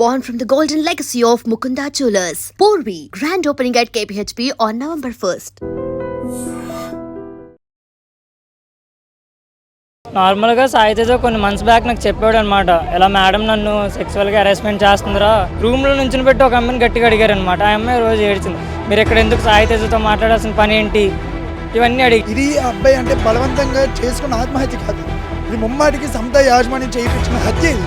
born from the golden legacy of Mukunda Jewelers. Porvi, grand opening at KPHP on November 1st. నార్మల్గా సాయితేజ కొన్ని months back నాకు చెప్పాడు అనమాట ఇలా మేడం నన్ను సెక్సువల్గా హెరాస్మెంట్ చేస్తుందిరా? రూమ్లో నుంచి పెట్టి ఒక అమ్మాయిని గట్టిగా అడిగారు అనమాట ఆ అమ్మాయి రోజు ఏడ్చింది. మీరు ఇక్కడ ఎందుకు సాయితేజతో మాట్లాడాల్సిన పని ఏంటి? ఇవన్నీ అడిగి ఇది అబ్బాయి అంటే బలవంతంగా చేసుకున్న ఆత్మహత్య కాదు. ఇది ముమ్మాటికి సంత యాజమాన్యం చేయించిన హత్య ఇది.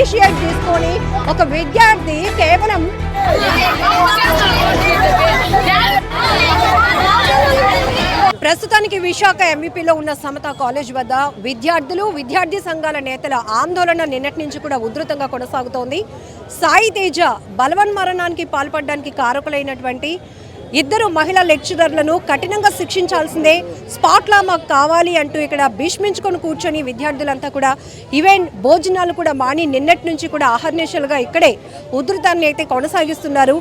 అప్రిషియేట్ తీసుకొని ఒక విద్యార్థి కేవలం ప్రస్తుతానికి విశాఖ ఎంబీపీలో ఉన్న సమత కాలేజ్ వద్ద విద్యార్థులు విద్యార్థి సంఘాల నేతల ఆందోళన నిన్నటి నుంచి కూడా ఉధృతంగా కొనసాగుతోంది. సాయి తేజ బలవన్ మరణానికి పాల్పడడానికి కారకులైనటువంటి ఇద్దరు మహిళా లెక్చరర్లను కఠినంగా శిక్షించాల్సిందే. స్పాట్లా మాకు కావాలి అంటూ ఇక్కడ భీష్మించుకొని కూర్చొని విద్యార్థులంతా కూడా ఈవెంట్ భోజనాలు కూడా మాని నిన్నటి నుంచి కూడా అహర్నిశలుగా ఇక్కడే ఉధృతాన్ని అయితే కొనసాగిస్తున్నారు.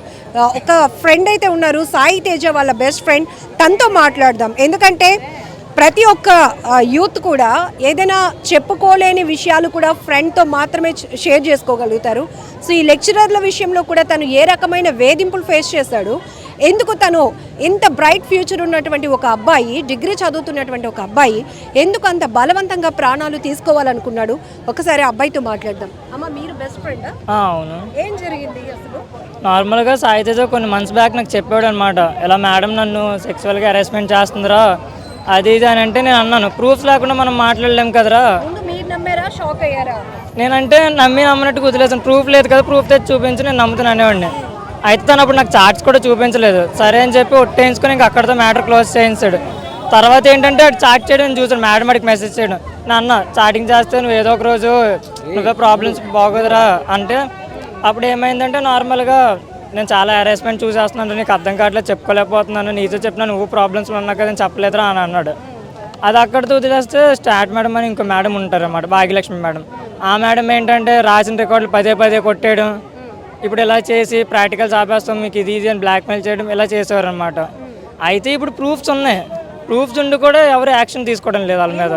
ఒక ఫ్రెండ్ అయితే ఉన్నారు సాయి తేజ వాళ్ళ బెస్ట్ ఫ్రెండ్ తనతో మాట్లాడదాం. ఎందుకంటే ప్రతి ఒక్క యూత్ కూడా ఏదైనా చెప్పుకోలేని విషయాలు కూడా ఫ్రెండ్తో మాత్రమే షేర్ చేసుకోగలుగుతారు. సో ఈ లెక్చరర్ల విషయంలో కూడా తను ఏ రకమైన వేధింపులు ఫేస్ చేశాడు? ఎందుకు తను ఇంత బ్రైట్ ఫ్యూచర్ ఉన్నటువంటి ఒక అబ్బాయి డిగ్రీ చదువుతున్నటువంటి ఒక అబ్బాయి ఎందుకు అంత బలవంతంగా ప్రాణాలు తీసుకోవాలనుకున్నాడు? ఒకసారి అబ్బాయితో మాట్లాడదాం. అమ్మ మీరు బెస్ట్ ఫ్రెండా "ఆ, అవును. ఏం జరిగింది అసలు? నార్మల్గా సాయితేజ కొన్ని మంత్స్ బ్యాక్ నాకు చెప్పాడు అనమాట ఇలా మేడం నన్ను సెక్సువల్గా హెరాస్మెంట్ చేస్తుందిరా? అది ఇది అని అంటే నేను అన్నాను. ప్రూఫ్స్ లేకుండా మనం మాట్లాడలేం కదరా? మీరు నమ్మారా? షాక్ అయ్యారా? నేనంటే నమ్మి నమ్మినట్టు కుదిలేసాను ప్రూఫ్ లేదు కదా ప్రూఫ్ తెచ్చి చూపించి నేను నమ్ముతాను అనేవాడిని అయితే తను అప్పుడు నాకు చార్ట్స్ కూడా చూపించలేదు. సరే అని చెప్పి ఒట్టేయించుకొని ఇంక అక్కడితో మ్యాటర్ క్లోజ్ చేయించాడు. తర్వాత ఏంటంటే చాట్ చేయడం నేను చూసాను మేడం అడిగి మెసేజ్ చేయడం. నాన్న చాటింగ్ చేస్తే నువ్వు ఏదో ఒక రోజు నువ్వే ప్రాబ్లమ్స్ బాగోదురా అంటే అప్పుడు ఏమైందంటే నార్మల్గా నేను చాలా హెరాస్మెంట్ చూసేస్తున్నాను. నీకు అర్థం కావట్లేదు చెప్పుకోలేకపోతున్నాను. నీతో చెప్పినా నువ్వు ప్రాబ్లమ్స్ ఉన్నా కదా నేను చెప్పలేదురా అని అన్నాడు. అది అక్కడితో వదిలేస్తే స్టార్ట్ మేడం అని ఇంకో మేడం ఉంటారు అన్నమాట భాగ్యలక్ష్మి మేడం ఆ మేడం ఏంటంటే రాసిన రికార్డులు పదే పదే కొట్టేయడం. ఇప్పుడు ఇలా చేసి ప్రాక్టికల్స్ ఆపేస్తాం మీకు ఇది ఇది అని బ్లాక్మెయిల్ చేయడం ఇలా చేసేవారు అనమాట అయితే ఇప్పుడు ప్రూఫ్స్ ఉన్నాయి. ప్రూఫ్స్ ఉండి కూడా ఎవరు యాక్షన్ తీసుకోవడం లేదు వాళ్ళ మీద.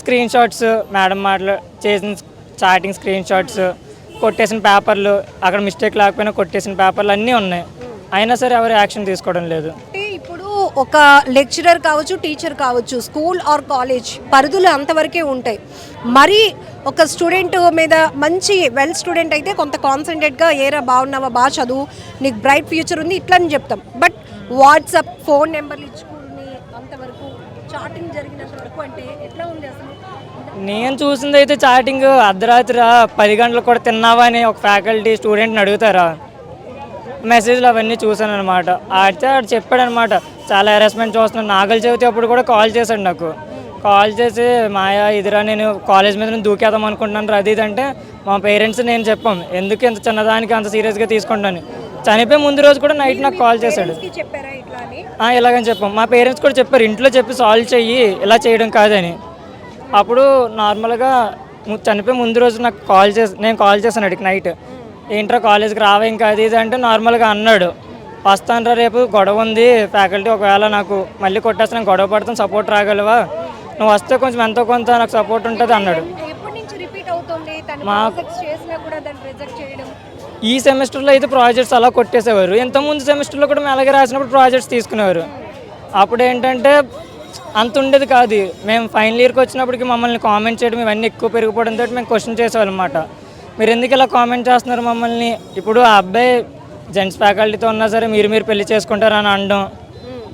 స్క్రీన్ షాట్స్ మేడం మాటలు చేసిన చాటింగ్ స్క్రీన్ షాట్స్ కొట్టేసిన పేపర్లు అక్కడ మిస్టేక్ లేకపోయినా కొట్టేసిన పేపర్లు అన్నీ ఉన్నాయి. అయినా సరే ఎవరు యాక్షన్ తీసుకోవడం లేదు. ఒక లెక్చరర్ కావచ్చు టీచర్ కావచ్చు స్కూల్ ఆర్ కాలేజ్ పరిధులు అంతవరకే ఉంటాయి. మరి ఒక స్టూడెంట్ మీద మంచి వెల్ స్టూడెంట్ అయితే కొంత కాన్సన్ట్రేట్గా ఏరా బాగున్నావా బాగా చదువు నీకు బ్రైట్ ఫ్యూచర్ ఉంది ఇట్లా అని చెప్తాం బట్ వాట్సాప్ ఫోన్ నెంబర్లు ఇచ్చుకుని అంతవరకు చాటింగ్ జరిగినంత వరకు అంటే ఎట్లా ఉంది అసలు? నేను చూసింది అయితే చాటింగ్ అర్ధరాత్రి పది గంటలు కూడా తిన్నావా అని ఒక ఫ్యాకల్టీ స్టూడెంట్ని అడుగుతారా? మెసేజ్లు అవన్నీ చూశాను అనమాట అయితే ఆడు చెప్పాడు అనమాట చాలా హెరాస్మెంట్ చూస్తున్నాను. నాగల చవితి అప్పుడు కూడా కాల్ చేశాడు నాకు. కాల్ చేసి మాయా ఇదిరా నేను కాలేజ్ మీద దూకేద్దాం అనుకుంటున్నాను రా అది ఇది అంటే మా పేరెంట్స్ నేను చెప్పాం. ఎందుకు ఇంత చిన్నదానికి అంత సీరియస్గా తీసుకుంటాను చనిపోయే ముందు రోజు కూడా నైట్ నాకు కాల్ చేశాడు. ఇలాగని చెప్పాం. మా పేరెంట్స్ కూడా చెప్పారు ఇంట్లో చెప్పి సాల్వ్ చెయ్యి ఇలా చేయడం కాదని. అప్పుడు నార్మల్గా చనిపోయి ముందు రోజు నాకు కాల్ చేసి నేను కాల్ చేశాను అడిగి నైట్ ఏంట్రా కాలేజ్కి రావా ఇంకా అది ఇది అంటే నార్మల్గా అన్నాడు. వస్తానురా రేపు గొడవ ఉంది ఫ్యాకల్టీ ఒకవేళ నాకు మళ్ళీ కొట్టేస్తాను గొడవ పడతాను సపోర్ట్ రాగలవా? నువ్వు వస్తే కొంచెం ఎంతో కొంత నాకు సపోర్ట్ ఉంటుంది అన్నాడు. మా- ఈ సెమిస్టర్లో అయితే ప్రాజెక్ట్స్ అలా కొట్టేసేవారు. ఇంత ముందు సెమిస్టర్లో కూడా మేము అలాగే రాసినప్పుడు ప్రాజెక్ట్స్ తీసుకునేవారు. అప్పుడు ఏంటంటే అంత ఉండేది కాదు. మేము ఫైనల్ ఇయర్కి వచ్చినప్పటికి మమ్మల్ని కామెంట్ చేయడం ఇవన్నీ ఎక్కువ పెరిగిపోవడంతో మేము క్వశ్చన్ చేసేవాళ్ళం అనమాట మీరు ఎందుకు ఇలా కామెంట్ చేస్తున్నారు మమ్మల్ని? ఇప్పుడు ఆ అబ్బాయి జెంట్స్ ఫ్యాకల్టీతో ఉన్నా సరే మీరు మీరు పెళ్ళి చేసుకుంటారని అనడం.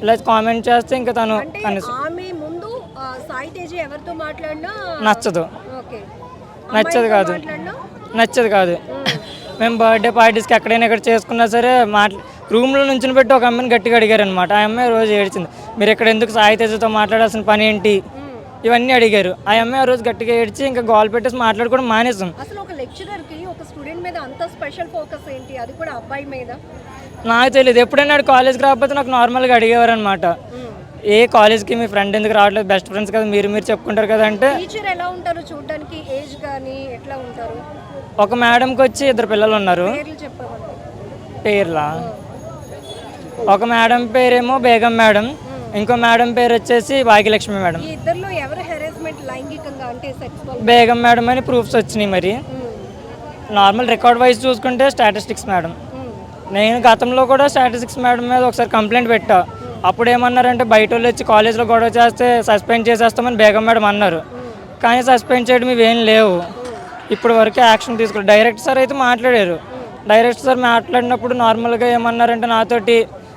ఇలా కామెంట్ చేస్తే ఇంకా తను కనీసం ఆమె ముందు ఆ, సాయి తేజ ఎవరితో మాట్లాడినా నచ్చదు. నచ్చదు కాదు. నచ్చదు కాదు. మేము బర్త్డే పార్టీస్కి ఎక్కడైనా ఎక్కడ చేసుకున్నా సరే మాట్లా రూమ్లో నుంచి పెట్టి ఒక అమ్మాయిని గట్టిగా అడిగారు అనమాట ఆ అమ్మాయి రోజు ఏడ్చింది. మీరు ఇక్కడ ఎందుకు సాయి తేజతో మాట్లాడాల్సిన పని ఏంటి? ఇవన్నీ అడిగారు. ఆ అమ్మాయి ఆ రోజు గట్టిగా ఏడ్చి ఇంకా గోల్ పెట్టేసి మాట్లాడుకోవడం మానేసాం అసలు ఒక లెక్చరర్కి ఒక స్టూడెంట్ మీద అంత స్పెషల్ ఫోకస్ ఏంటి? అది కూడా అబ్బాయి మీద? నాకు తెలియదు ఎప్పుడైనా కాలేజ్కి రాకపోతే నాకు నార్మల్గా అడిగేవారు అనమాట ఏ కాలేజ్కి మీ ఫ్రెండ్ ఎందుకు రావట్లేదు? బెస్ట్ ఫ్రెండ్స్ కదా మీరు మీరు చెప్పుకుంటారు కదా అంటే టీచర్ ఎలా ఉంటారు చూడడానికి? ఏజ్ కానీ ఎట్లా ఉంటారు? ఒక మేడంకి వచ్చి ఇద్దరు పిల్లలు ఉన్నారు. పేర్లా? ఒక మేడం పేరేమో బేగం మేడం. ఇంకో మేడం పేరు వచ్చేసి భాగ్యలక్ష్మి మేడం. ఈ ఇద్దరిలో ఎవరు హెరాస్మెంట్ లైంగికంగా అంటే సెక్సువల్ బేగం మేడం అని ప్రూఫ్స్ వచ్చినాయి మరి. నార్మల్ రికార్డ్ వైజ్ చూసుకుంటే స్టాటిస్టిక్స్ మేడం. నేను గతంలో కూడా స్టాటిస్టిక్స్ మేడం మీద ఒకసారి కంప్లైంట్ పెట్టా. అప్పుడు ఏమన్నారంటే బయట వాళ్ళు వచ్చి కాలేజ్లో గొడవ చేస్తే సస్పెండ్ చేసేస్తామని బేగం మేడం అన్నారు. కానీ సస్పెండ్ చేయడం ఇవేం లేవు. ఇప్పుడు వరకు యాక్షన్ తీసుకో డైరెక్ట్ సార్ అయితే మాట్లాడారు. డైరెక్ట్ సార్ మాట్లాడినప్పుడు నార్మల్గా ఏమన్నారంటే నాతోటి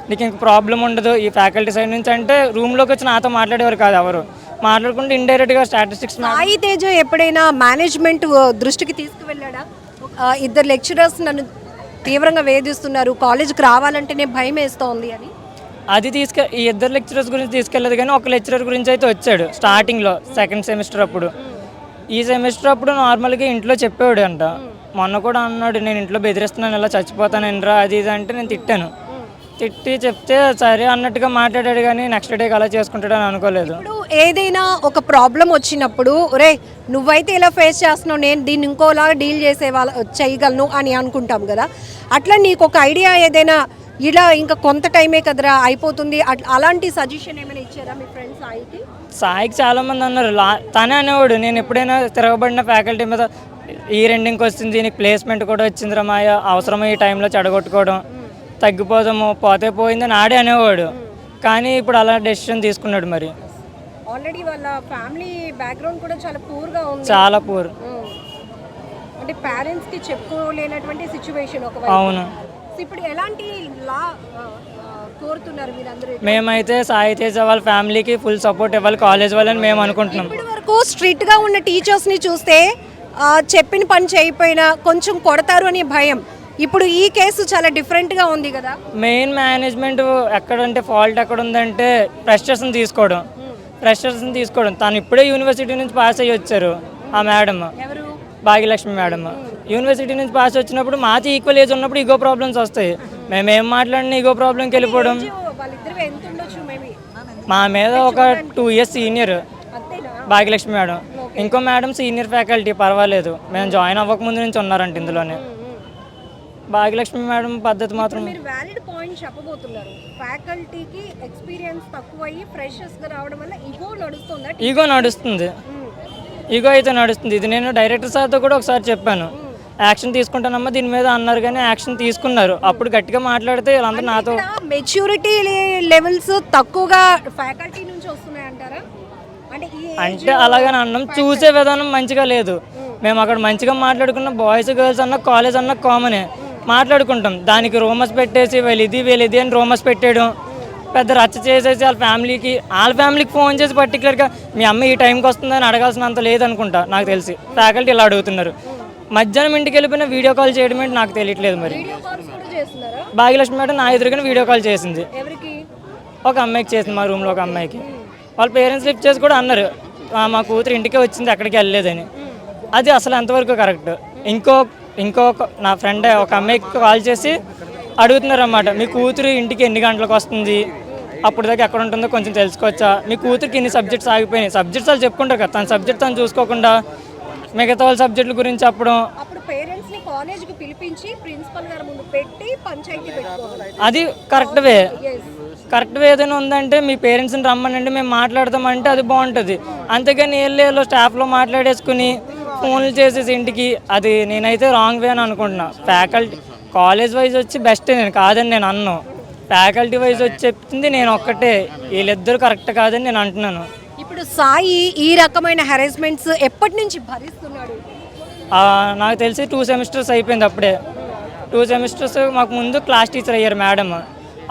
నీకు ఇంక ప్రాబ్లం ఉండదు. ఈ ఫ్యాకల్టీ సైడ్ నుంచి అంటే రూమ్లోకి వచ్చి నాతో మాట్లాడేవారు కాదు ఎవరు. మాట్లాడుకుంటే ఇండైరెక్ట్గా స్టాటిస్టిక్స్ సాయి తేజ ఎప్పుడైనా మేనేజ్మెంట్ దృష్టికి తీసుకువెళ్ళాడా? ఆ, ఇద్దరు లెక్చరర్స్ నన్ను తీవ్రంగా వేధిస్తున్నారు. కాలేజ్కి రావాలంటేనే భయం వేస్తోంది అని. అది తీసుకె ఈ ఇద్దరు లెక్చరర్స్ గురించి తీసుకెళ్ళదు కానీ ఒక లెక్చరర్ గురించి అయితే వచ్చాడు స్టార్టింగ్లో సెకండ్ సెమిస్టర్ అప్పుడు. ఈ సెమిస్టర్ అప్పుడు నార్మల్గా ఇంట్లో చెప్పేవాడు అంట మొన్న కూడా అన్నాడు నేను ఇంట్లో బెదిరిస్తున్నాను ఇలా చచ్చిపోతాను ఎనరా అది ఇది అంటే నేను తిట్టాను. తిట్టి చెప్తే సరే అన్నట్టుగా మాట్లాడాడు కానీ నెక్స్ట్ డేకి అలా చేసుకుంటాడని అనుకోలేదు. ఇప్పుడు ఏదైనా ఒక ప్రాబ్లం వచ్చినప్పుడు ఒరే నువ్వైతే ఇలా ఫేస్ చేస్తున్నావు నేను దీన్ని ఇంకోలా డీల్ చేసే వాళ్ళ చేయగలను అని అనుకుంటాం కదా. అట్లా నీకు ఒక ఐడియా ఏదైనా ఇలా ఇంకా కొంత టైమే కదరా అయిపోతుంది. అట్లా అలాంటి సజెషన్ ఏమైనా ఇచ్చారా మీ ఫ్రెండ్స్ సాయికి? సాయికి చాలా మంది అన్నారు లా తనే అనేవాడు నేను ఎప్పుడైనా తిరగబడిన ఫ్యాకల్టీ మీద ఈ రెండింగ్కి వస్తుంది నీకు ప్లేస్మెంట్ కూడా వచ్చిందిరా మాయ అవసరమై ఈ టైంలో చెడగొట్టుకోవడం? తగ్గిపోదాము పోతే పోయిందని ఆడే అనేవాడు. కానీ ఇప్పుడు అలా డెసిషన్ తీసుకున్నాడు మరి. ఆల్రెడీ వాళ్ళ ఫ్యామిలీ బ్యాక్గ్రౌండ్ కూడా చాలా పూర్గా ఉంది. చాలా పూర్. అంటే పేరెంట్స్కి చెప్పుకోలేనటువంటి సిచ్యువేషన్ ఒక అవును. ఇప్పుడు ఎలాంటి లా కోరుతున్నారు మీరందరూ మేమైతే సాయి తేజ వాళ్ళ ఫ్యామిలీకి ఫుల్ సపోర్ట్ ఇవ్వాలి కాలేజ్ వాళ్ళని మేము అనుకుంటున్నాం. ఇప్పటి వరకు స్ట్రిక్ట్గా ఉన్న టీచర్స్ని చూస్తే చెప్పిన పని చేయకపోయినా కొంచెం కొడతారు అనే భయం. ఇప్పుడు ఈ కేసు చాలా డిఫరెంట్గా ఉంది కదా. మెయిన్ మేనేజ్మెంట్ ఎక్కడంటే ఫాల్ట్ ఎక్కడ ఉందంటే ఫ్రెషర్స్ని తీసుకోవడం ఫ్రెషర్స్ని తీసుకోవడం. తను ఇప్పుడే యూనివర్సిటీ నుంచి పాస్ అయ్యి వచ్చారు ఆ మేడం. భాగ్యలక్ష్మి మేడం. యూనివర్సిటీ నుంచి పాస్ వచ్చినప్పుడు మాది ఈక్వల్ ఏజ్ ఉన్నప్పుడు ఈగో ప్రాబ్లమ్స్ వస్తాయి. మేము ఏం మాట్లాడినా ఈగో ప్రాబ్లంకి వెళ్ళిపోవడం. మా మీద ఒక two years senior Bhagyalakshmi madam. ఇంకో మేడం సీనియర్ ఫ్యాకల్టీ పర్వాలేదు. మేము జాయిన్ అవ్వకముందు నుంచి ఉన్నారంట ఇందులోనే. భాగ్యలక్ష్మి మేడం పద్ధతి మాత్రం మీరు వ్యాలిడ్ పాయింట్ చెప్పబోతున్నారు. ఫ్యాకల్టీకి ఎక్స్పీరియన్స్ ఫ్రెషర్స్గా రావడం వల్ల ఈగో నడుస్తుందా? ఈగో నడుస్తుంది. ఈగో అయితే నడుస్తుంది. ఇది నేను డైరెక్టర్ సార్తో కూడా ఒకసారి చెప్పాను. యాక్షన్ తీసుకుంటానమ్మా దీని మీద అన్నారు కానీ యాక్షన్ తీసుకున్నారు. అప్పుడు గట్టిగా మాట్లాడితే వీళ్ళందరూ నాతో మెచ్యూరిటీ లెవెల్స్ తక్కువగా ఫ్యాకల్టీ నుంచి వస్తున్నాయి అంటారా? అంటే అలాగని అన్నాం చూసే విధానం మంచిగా లేదు. మేము అక్కడ మంచిగా మాట్లాడుకున్న బాయ్స్ గర్ల్స్ అన్న కాలేజ్ అన్న కామనే మాట్లాడుకుంటాం. దానికి రూమర్స్ పెట్టేసి వీళ్ళు ఇది వీళ్ళు ఇది అని రూమర్స్ పెట్టేయడం పెద్ద రచ్చ చేసేసి వాళ్ళ ఫ్యామిలీకి వాళ్ళ ఫ్యామిలీకి ఫోన్ చేసి పర్టికులర్గా మీ అమ్మ ఈ టైంకి వస్తుందని అడగాల్సినంత లేదనుకుంటా నాకు తెలిసి. ఫ్యాకల్టీ ఇలా అడుగుతున్నారు. మధ్యాహ్నం ఇంటికి వెళ్ళిపోయిన వీడియో కాల్ చేయడం ఏంటి నాకు తెలియట్లేదు మరి. భాగ్యలక్ష్మి మేడం నా ఎదురుగానే వీడియో కాల్ చేసింది. ఒక అమ్మాయికి చేసింది మా రూమ్లో ఒక అమ్మాయికి. వాళ్ళ పేరెంట్స్ లిఫ్ట్ చేసి కూడా అన్నారు "ఆ, మా కూతురు ఇంటికే వచ్చింది ఎక్కడికి వెళ్ళలేదని. అది అసలు ఎంతవరకు కరెక్ట్? ఇంకో ఇంకో నా ఫ్రెండ్ ఒక అమ్మాయికి కాల్ చేసి అడుగుతున్నారు అన్నమాట మీ కూతురు ఇంటికి ఎన్ని గంటలకు వస్తుంది? అప్పుడు దాకా ఎక్కడ ఉంటుందో కొంచెం తెలుసుకోవచ్చా? మీ కూతురికి ఇన్ని సబ్జెక్ట్స్ ఆగిపోయినాయి. సబ్జెక్ట్స్ వాళ్ళు చెప్పుకుంటారు కదా తన సబ్జెక్ట్ తను చూసుకోకుండా మిగతా వాళ్ళ సబ్జెక్టుల గురించి చెప్పడం. అప్పుడు అది కరెక్ట్ వే. కరెక్ట్ వే ఏదైనా ఉందంటే మీ పేరెంట్స్ని రమ్మనండి మేము మాట్లాడతామంటే అది బాగుంటుంది. అంతేగాని ఏళ్ళేలో స్టాఫ్లో మాట్లాడేసుకుని ఫోన్లు చేసేసి ఇంటికి అది నేనైతే రాంగ్ వే అని అనుకుంటున్నా. ఫ్యాకల్టీ కాలేజ్ వైజ్ వచ్చి బెస్ట్ నేను కాదని నేను అన్ను. ఫ్యాకల్టీ వైజ్ వచ్చి చెప్తుంది నేను ఒక్కటే. వీళ్ళిద్దరు కరెక్ట్ కాదని నేను అంటున్నాను. ఇప్పుడు సాయి ఈ రకమైన హెరాస్మెంట్స్ ఎప్పటి నుంచి భరిస్తున్నాడు? నాకు తెలిసి టూ సెమిస్టర్స్ అయిపోయింది అప్పుడే. టూ సెమిస్టర్స్ మాకు ముందు క్లాస్ టీచర్ అయ్యారు మేడం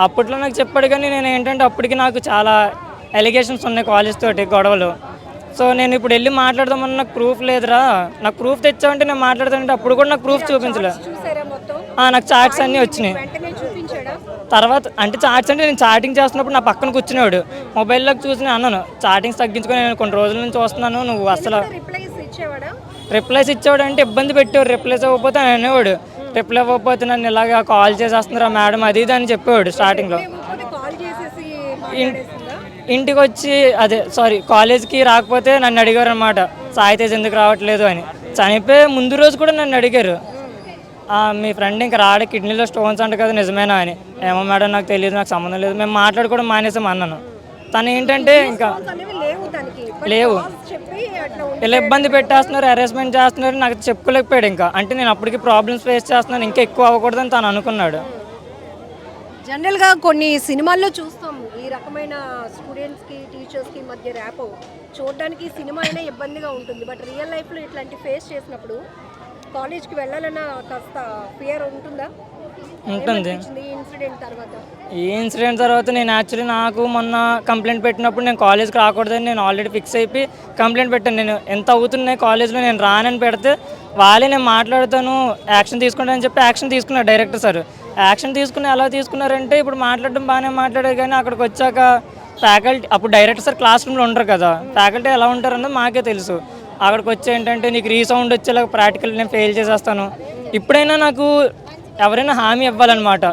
అప్పట్లో నాకు చెప్పాడు కానీ నేను ఏంటంటే అప్పటికి నాకు చాలా ఎలిగేషన్స్ ఉన్నాయి కాలేజ్ తోటి గొడవలు. సో నేను ఇప్పుడు వెళ్ళి మాట్లాడదామని నాకు ప్రూఫ్ లేదురా. నాకు ప్రూఫ్ తెచ్చావంటే నేను మాట్లాడతానంటే అప్పుడు కూడా నాకు ప్రూఫ్ చూపించలే. చూసారా మొత్తం? ఆ, నాకు చాట్స్ అన్నీ వచ్చినాయి. తర్వాత అంటే చాట్స్ అంటే నేను చాటింగ్ చేస్తున్నప్పుడు నా పక్కన కూర్చునేవాడు. మొబైల్లోకి చూసి నేను అన్నాను చాటింగ్స్ తగ్గించుకొని నేను కొన్ని రోజుల నుంచి వస్తున్నాను నువ్వు అసలు రిప్లైస్ ఇచ్చేవాడా? అంటే ఇబ్బంది పెట్టేవాడు. రిప్లైస్ ఇవ్వకపోతే ఆయన అనేవాడు. రిప్లై ఇవ్వకపోతే నన్ను ఇలాగా కాల్ చేసేస్తున్నారా మేడం? అది ఇది అని చెప్పేవాడు స్టార్టింగ్లో ఇంటికి వచ్చి అదే సారీ కాలేజ్కి రాకపోతే నన్ను అడిగారు అనమాట సాయి తేజ్ ఎందుకు రావట్లేదు అని. చనిపోయే ముందు రోజు కూడా నన్ను అడిగారు. "ఆ, మీ ఫ్రెండ్ ఇంకా రాడే కిడ్నీలో స్టోన్స్ అంట కదా నిజమేనా? అని. ఏమో మేడం నాకు తెలియదు నాకు సంబంధం లేదు. మేము మాట్లాడుకోవడం మానేసాం అన్నాను. తను ఏంటంటే ఇంకా లేవు. ఇలా ఇబ్బంది పెట్టేస్తున్నారు హెరాస్మెంట్ చేస్తున్నారు నాకు చెప్పుకోలేకపోయాడు ఇంకా. అంటే నేను అప్పటికి ప్రాబ్లమ్స్ ఫేస్ చేస్తున్నాను ఇంకా ఎక్కువ అవ్వకూడదని తను అనుకున్నాడు. జనరల్గా కొన్ని సినిమాల్లో చూస్తాం ఈ రకమైన స్టూడెంట్స్కి టీచర్స్కి మధ్య ర్యాపో చూడడానికి సినిమా అయినా ఇబ్బందిగా ఉంటుంది. బట్ రియల్ లైఫ్లో ఇట్లాంటి ఫేస్ చేసినప్పుడు కాలేజ్కి వెళ్ళాలన్న కాస్త ఫియర్ ఉంటుందా? ఉంటుంది ఈ ఇన్సిడెంట్ తర్వాత? ఈ ఇన్సిడెంట్ తర్వాత నేను యాక్చువల్లీ నాకు మొన్న కంప్లైంట్ పెట్టినప్పుడు నేను కాలేజ్కి రాకూడదని నేను ఆల్రెడీ ఫిక్స్ అయిపోయి కంప్లైంట్ పెట్టాను. నేను ఎంత అవుతున్నాయి కాలేజ్లో నేను రానని పెడితే వాళ్ళే నేను మాట్లాడతాను యాక్షన్ తీసుకుంటానని చెప్పి యాక్షన్ తీసుకున్నారు డైరెక్టర్ సార్. యాక్షన్ తీసుకుని ఎలా తీసుకున్నారంటే ఇప్పుడు మాట్లాడడం బాగానే మాట్లాడారు కానీ అక్కడికి వచ్చాక ఫ్యాకల్టీ అప్పుడు డైరెక్టర్ సార్ క్లాస్ రూమ్లో ఉండరు కదా ఫ్యాకల్టీ ఎలా ఉంటారన్నది మాకే తెలుసు. అక్కడికి వచ్చి ఏంటంటే నీకు రీసౌండ్ వచ్చేలాగా ప్రాక్టికల్ నేను ఫెయిల్ చేసేస్తాను. ఇప్పుడైనా నాకు ఎవరైనా హామీ ఇవ్వాలన్నమాట.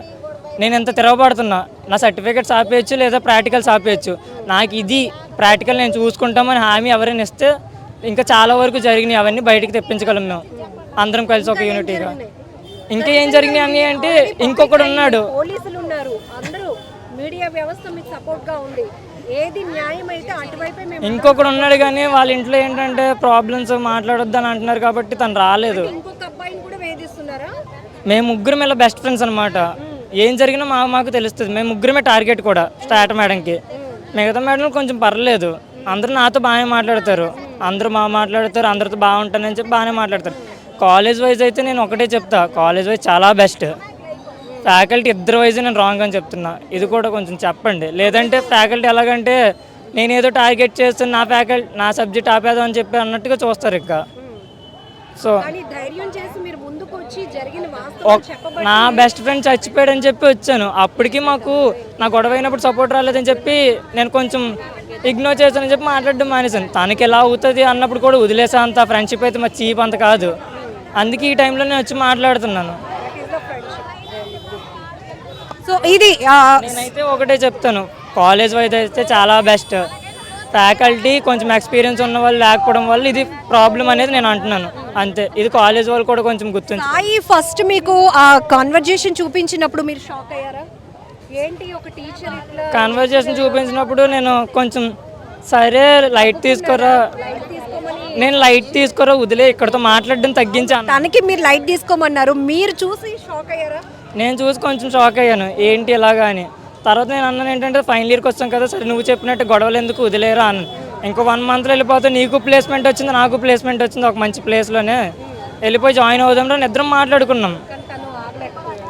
నేను ఎంత తిరగబడుతున్నా నా సర్టిఫికేట్స్ ఆపేయచ్చు లేదా ప్రాక్టికల్స్ ఆపేయచ్చు. నాకు ఇది ప్రాక్టికల్ నేను చూసుకుంటామని హామీ ఎవరైనా ఇస్తే ఇంకా చాలా వరకు జరిగినాయి అవన్నీ బయటికి తెప్పించగలం మేము. అందరం కలిసి ఒక యూనిటీగా ఇంకా ఏం జరిగినాయి అన్నీ అంటే ఇంకొకడు ఉన్నాడు. పోలీసులు ఉన్నారు అందరూ మీడియా వ్యవస్థ మీకు సపోర్ట్గా ఉంది. ఏది న్యాయం అయితే అటువైపే మేము ఇంకొకడు ఉన్నాడు కానీ వాళ్ళ ఇంట్లో ఏంటంటే ప్రాబ్లమ్స్ మాట్లాడొద్దని అంటున్నారు కాబట్టి తను రాలేదు. ఇంకొక అబ్బాయిని కూడా వేధిస్తున్నారా? మేము ముగ్గురం ఇలా బెస్ట్ ఫ్రెండ్స్ అనమాట ఏం జరిగినా మా మాకు తెలుస్తుంది. మేము ముగ్గురమే టార్గెట్ కూడా స్టార్ట్ మేడంకి మిగతా మేడం కొంచెం పర్లేదు. అందరూ నాతో బాగానే మాట్లాడతారు. అందరూ బాగా మాట్లాడతారు. అందరితో బాగుంటానని చెప్పి బాగానే మాట్లాడతారు. కాలేజ్ వైజ్ అయితే నేను ఒకటే చెప్తా. కాలేజ్ వైజ్ చాలా బెస్ట్. ఫ్యాకల్టీ ఇద్దరు వైజ్ నేను రాంగ్ అని చెప్తున్నా. ఇది కూడా కొంచెం చెప్పండి. లేదంటే ఫ్యాకల్టీ ఎలాగంటే నేనేదో టార్గెట్ చేస్తున్నా నా ఫ్యాకల్టీ నా సబ్జెక్ట్ ఆపేదాం అని చెప్పి అన్నట్టుగా చూస్తారు ఇంకా. సో నా బెస్ట్ ఫ్రెండ్ చచ్చిపోయాడని చెప్పి వచ్చాను. అప్పటికి మాకు నా గొడవ అయినప్పుడు సపోర్ట్ రాలేదని చెప్పి నేను కొంచెం ఇగ్నోర్ చేశానని చెప్పి మాట్లాడడం మానేశాను. తనకి ఎలా అవుతుంది అన్నప్పుడు కూడా వదిలేసా అంత ఫ్రెండ్షిప్ అయితే మా చీప్ అంత కాదు. అందుకే ఈ టైంలో నేను వచ్చి మాట్లాడుతున్నాను. సో ఇది నేనైతే ఒకటే చెప్తాను. కాలేజ్ వైజ్ అయితే చాలా బెస్ట్ ఫ్యాకల్టీ కొంచెం ఎక్స్పీరియన్స్ ఉన్న వాళ్ళు లేకపోవడం వల్ల ఇది ప్రాబ్లం అనేది నేను అంటున్నాను. అంతే. ఇది కాలేజ్ వాళ్ళు కూడా కొంచెం గుర్తుంచు సాయి ఫస్ట్ మీకు ఆ కాన్వర్జేషన్ చూపించినప్పుడు మీరు షాక్ అయ్యారా? ఏంటి ఒక టీచర్ కాన్వర్జేషన్ చూపించినప్పుడు నేను కొంచెం సరే లైట్ తీసుకోరా. నేను లైట్ తీసుకోరా వదిలే ఇక్కడతో మాట్లాడడం తగ్గించాను తనకి మీరు లైట్ తీసుకోమన్నారు. మీరు చూసి షాక్ అయ్యారా? నేను చూసి కొంచెం షాక్ అయ్యాను. ఏంటి ఇలాగా అని. తర్వాత నేను అన్నాను ఏంటంటే ఫైనల్ ఇయర్కి వచ్చాం కదా సరే నువ్వు చెప్పినట్టు గొడవలు ఎందుకు వదిలేరా అని. ఇంకో వన్ మంత్లో వెళ్ళిపోతే నీకు ప్లేస్మెంట్ వచ్చింది నాకు ప్లేస్మెంట్ వచ్చింది ఒక మంచి ప్లేస్లోనే వెళ్ళిపోయి జాయిన్ అవుదాం నిద్రం మాట్లాడుకున్నాం. కానీ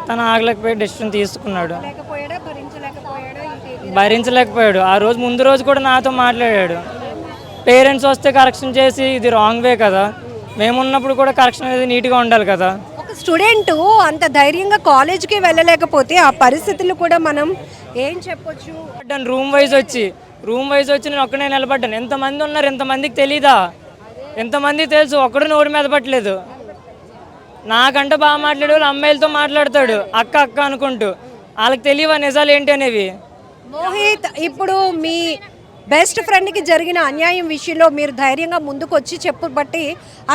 తను ఆగలేకపోయి డెసిషన్ తీసుకున్నాడు. భరించలేకపోయాడు. ఆ రోజు ముందు రోజు కూడా నాతో మాట్లాడాడు. పేరెంట్స్ వస్తే కరెక్షన్ చేసి ఇది రాంగ్ వే కదా. మేమున్నప్పుడు కూడా కరెక్షన్ అనేది నీట్గా ఉండాలి కదా. ఒక స్టూడెంట్ అంత ధైర్యంగా కాలేజ్కి వెళ్ళలేకపోతే ఆ పరిస్థితులు కూడా మనం ఏం చెప్పొచ్చు? నిలబడ్డాను రూమ్ వైజ్ వచ్చి. రూమ్ వైజ్ వచ్చి నేను ఒక్కనే నిలబడ్డాను. ఎంతమంది ఉన్నారు ఎంతమందికి తెలీదా? ఎంతమందికి తెలుసు? ఒక్కడు నోటి మీద పట్టలేదు. నాకంటే బాగా మాట్లాడే వాళ్ళు అమ్మాయిలతో మాట్లాడతాడు అక్క అక్క అనుకుంటూ. వాళ్ళకి తెలియవా నిజాలు ఏంటి అనేవి? మోహిత్ ఇప్పుడు మీ బెస్ట్ ఫ్రెండ్కి జరిగిన అన్యాయం విషయంలో మీరు ధైర్యంగా ముందుకు వచ్చి చెప్పు బట్టి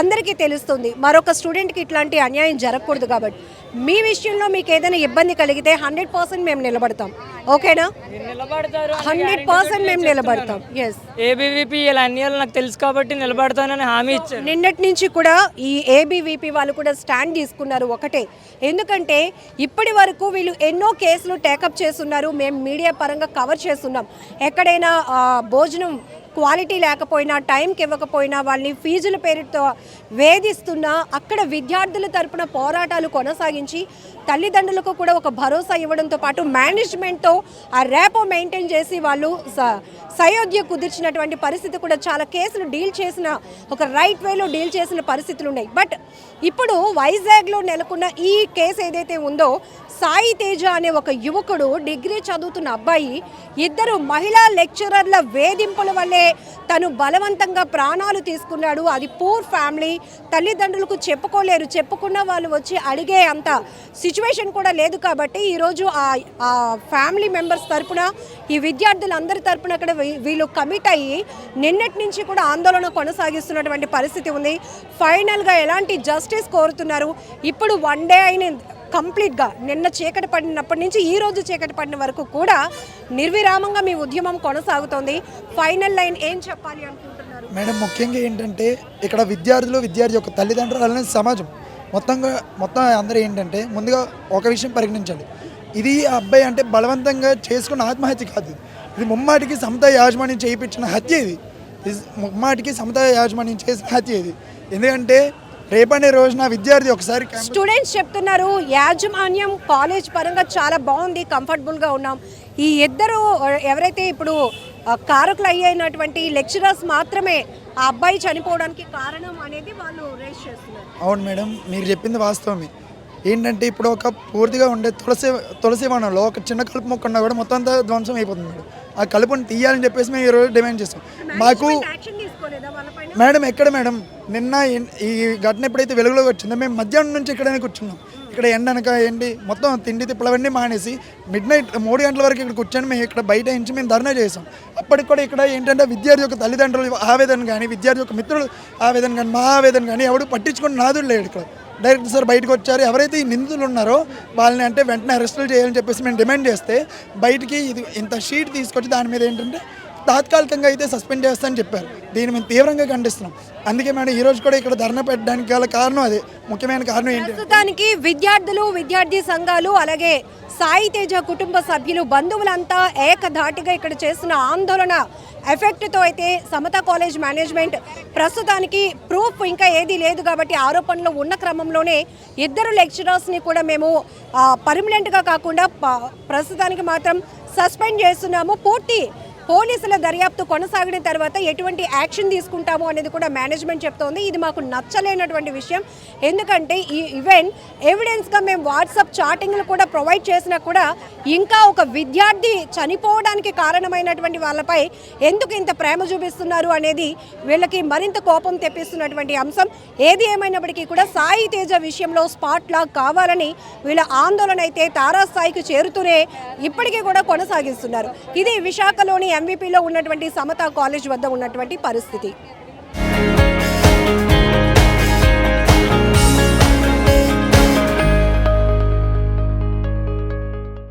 అందరికీ తెలుస్తుంది. మరొక స్టూడెంట్కి ఇట్లాంటి అన్యాయం జరగకూడదు కాబట్టి. మీ విషయంలో మీకు ఏదైనా ఇబ్బంది కలిగితే హండ్రెడ్ పర్సెంట్ మేము నిలబడతాం. ఓకేనా హండ్రెడ్ పర్సెంట్ మేము నిలబడతాం. ఎస్ ఏబీవీపీ ఇలా అన్ని నాకు తెలుసు కాబట్టి నిలబడతానని హామీ ఇచ్చాను నిన్నటి నుంచి కూడా ఈ ఏబీవీపీ వాళ్ళు కూడా స్టాండ్ తీసుకున్నారు ఒకటే. ఎందుకంటే ఇప్పటి వరకు వీళ్ళు ఎన్నో కేసులు టేకప్ చేస్తున్నారు. మేము మీడియా పరంగా కవర్ చేస్తున్నాం. ఎక్కడైనా భోజనం క్వాలిటీ లేకపోయినా టైంకి ఇవ్వకపోయినా వాళ్ళని ఫీజుల పేరుతో వేధిస్తున్నా అక్కడ విద్యార్థుల తరపున పోరాటాలు కొనసాగించి తల్లిదండ్రులకు కూడా ఒక భరోసా ఇవ్వడంతో పాటు మేనేజ్మెంట్తో ఆ ర్యాపో మెయింటైన్ చేసి వాళ్ళు స- సయోధ్య కుదిర్చినటువంటి పరిస్థితి కూడా చాలా కేసులు డీల్ చేసిన ఒక రైట్ వేలో డీల్ చేసిన పరిస్థితులు ఉన్నాయి బట్ ఇప్పుడు వైజాగ్లో నెలకొన్న ఈ కేసు ఏదైతే ఉందో సాయి తేజ అనే ఒక యువకుడు డిగ్రీ చదువుతున్న అబ్బాయి ఇద్దరు మహిళా లెక్చరర్ల వేధింపుల వల్లే తను బలవంతంగా ప్రాణాలు తీసుకున్నాడు. అది పూర్ ఫ్యామిలీ. తల్లిదండ్రులకు చెప్పుకోలేరు. చెప్పుకున్న వాళ్ళు వచ్చి అడిగే అంత సిచ్యువేషన్ కూడా లేదు కాబట్టి ఈరోజు ఆ ఆ ఫ్యామిలీ మెంబర్స్ తరపున ఈ విద్యార్థులందరి తరపున అక్కడ వీ- వీళ్ళు కమిట్ అయ్యి నిన్నటి నుంచి కూడా ఆందోళన కొనసాగిస్తున్నటువంటి పరిస్థితి ఉంది. ఫైనల్గా ఎలాంటి జస్టిస్ కోరుతున్నారు? ఇప్పుడు వన్ డే అయిన కంప్లీట్గా నిన్న చీకటి పడినప్పటి నుంచి ఈ రోజు చీకటి పడిన వరకు కూడా నిర్విరామంగా మీ ఉద్యమం కొనసాగుతోంది. ఫైనల్ లైన్ ఏం చెప్పాలి అనుకుంటున్నారు? మేడం ముఖ్యంగా ఏంటంటే ఇక్కడ విద్యార్థులు విద్యార్థి యొక్క తల్లిదండ్రులు అలానే సమాజం. మొత్తంగా మొత్తం అందరూ ఏంటంటే ముందుగా ఒక విషయం పరిగణించాలి ఇది ఆ అబ్బాయి అంటే బలవంతంగా చేసుకున్న ఆత్మహత్య కాదు ఇది ముమ్మాటికి సమత యాజమాన్యం చేయించిన హత్య ఇది. ఇది ముమ్మాటికి సమత యాజమాన్యం చేసిన హత్య ఇది. ఎందుకంటే రేపనే రోజున విద్యార్థి ఒకసారి స్టూడెంట్స్ చెప్తున్నారు యాజమాన్యం కాలేజ్ పరంగా చాలా బాగుంది కంఫర్టబుల్గా ఉన్నాం. ఈ ఇద్దరు ఎవరైతే ఇప్పుడు కారకులు అయ్యేటువంటి లెక్చరర్స్ మాత్రమే ఆ అబ్బాయి చనిపోవడానికి కారణం అనేది వాళ్ళు రేస్ చేస్తున్నారు. అవును మేడం మీరు చెప్పింది వాస్తవమే. ఏంటంటే ఇప్పుడు ఒక పూర్తిగా ఉండే తులసి తులసి వనంలో ఒక చిన్న కలుపు మొక్క ఉన్నా కూడా మొత్తం అంతా ధ్వంసం అయిపోతుంది మేడం. ఆ కలుపుని తీయాలని చెప్పేసి మేము ఈరోజు డిమాండ్ చేస్తాం. మాకు మేడం ఎక్కడ మేడం? నిన్న ఈ ఘటన ఎప్పుడైతే వెలుగులోకి వచ్చిందో మేము మధ్యాహ్నం నుంచి ఇక్కడనే కూర్చున్నాం. ఇక్కడ ఎండ అనక ఏంటి? మొత్తం తిండి తిప్పలవన్నీ మానేసి మిడ్ నైట్ మూడు గంటల వరకు ఇక్కడ కూర్చొని మేము ఇక్కడ బయట నుంచి మేము ధర్నా చేసాం అప్పటికి కూడా ఇక్కడ ఏంటంటే విద్యార్థి యొక్క తల్లిదండ్రులు ఆవేదన కానీ విద్యార్థి యొక్క మిత్రులు ఆవేదన కానీ మా ఆవేదన కానీ ఎవడు పట్టించుకుని నాదుడు లేడు ఇక్కడ. డైరెక్ట్ సార్ బయటకు వచ్చారు. ఎవరైతే ఈ నిందితులు ఉన్నారో వాళ్ళని అంటే వెంటనే అరెస్టులు చేయాలని చెప్పేసి మేము డిమాండ్ చేస్తే బయటికి ఇది ఇంత షీట్ తీసుకొచ్చి దాని మీద ఏంటంటే తాత్కాలికంగా అయితే సస్పెండ్ చేస్తామని చెప్పారు. దీన్ని మేము తీవ్రంగా ఖండిస్తున్నాం. అందుకే మేడం ఈరోజు కూడా ఇక్కడ ధర్నా పెట్టడానికి గల కారణం అదే. ముఖ్యమైన కారణం ఏంటి? ప్రస్తుతానికి విద్యార్థులు విద్యార్థి సంఘాలు అలాగే సాయి తేజ కుటుంబ సభ్యులు బంధువులంతా ఏకధాటిగా ఇక్కడ చేస్తున్న ఆందోళన ఎఫెక్ట్తో అయితే సమత కాలేజ్ మేనేజ్మెంట్ ప్రస్తుతానికి ప్రూఫ్ ఇంకా ఏది లేదు కాబట్టి ఆరోపణలు ఉన్న క్రమంలోనే ఇద్దరు లెక్చరర్స్ని కూడా మేము పర్మనెంట్గా కాకుండా ప్రస్తుతానికి మాత్రం సస్పెండ్ చేస్తున్నాము. పూర్తి పోలీసుల దర్యాప్తు కొనసాగిన తర్వాత ఎటువంటి యాక్షన్ తీసుకుంటాము అనేది కూడా మేనేజ్మెంట్ చెప్తోంది. ఇది మాకు నచ్చలేనటువంటి విషయం. ఎందుకంటే ఈ ఈవెంట్ ఎవిడెన్స్గా మేము వాట్సాప్ చాటింగ్లు కూడా ప్రొవైడ్ చేసినా కూడా ఇంకా ఒక విద్యార్థి చనిపోవడానికి కారణమైనటువంటి వాళ్ళపై ఎందుకు ఇంత ప్రేమ చూపిస్తున్నారు అనేది వీళ్ళకి మరింత కోపం తెప్పిస్తున్నటువంటి అంశం. ఏది ఏమైనప్పటికీ కూడా సాయి తేజ విషయంలో స్పాట్ లాగ్ కావాలని వీళ్ళ ఆందోళన అయితే తారాస్థాయికి చేరుతూనే ఇప్పటికీ కూడా కొనసాగిస్తున్నారు. ఇది విశాఖలోని ఎంవిపిలో ఉన్నటువంటి సమతా కాలేజ్ వద్ద ఉన్నటువంటి పరిస్థితి.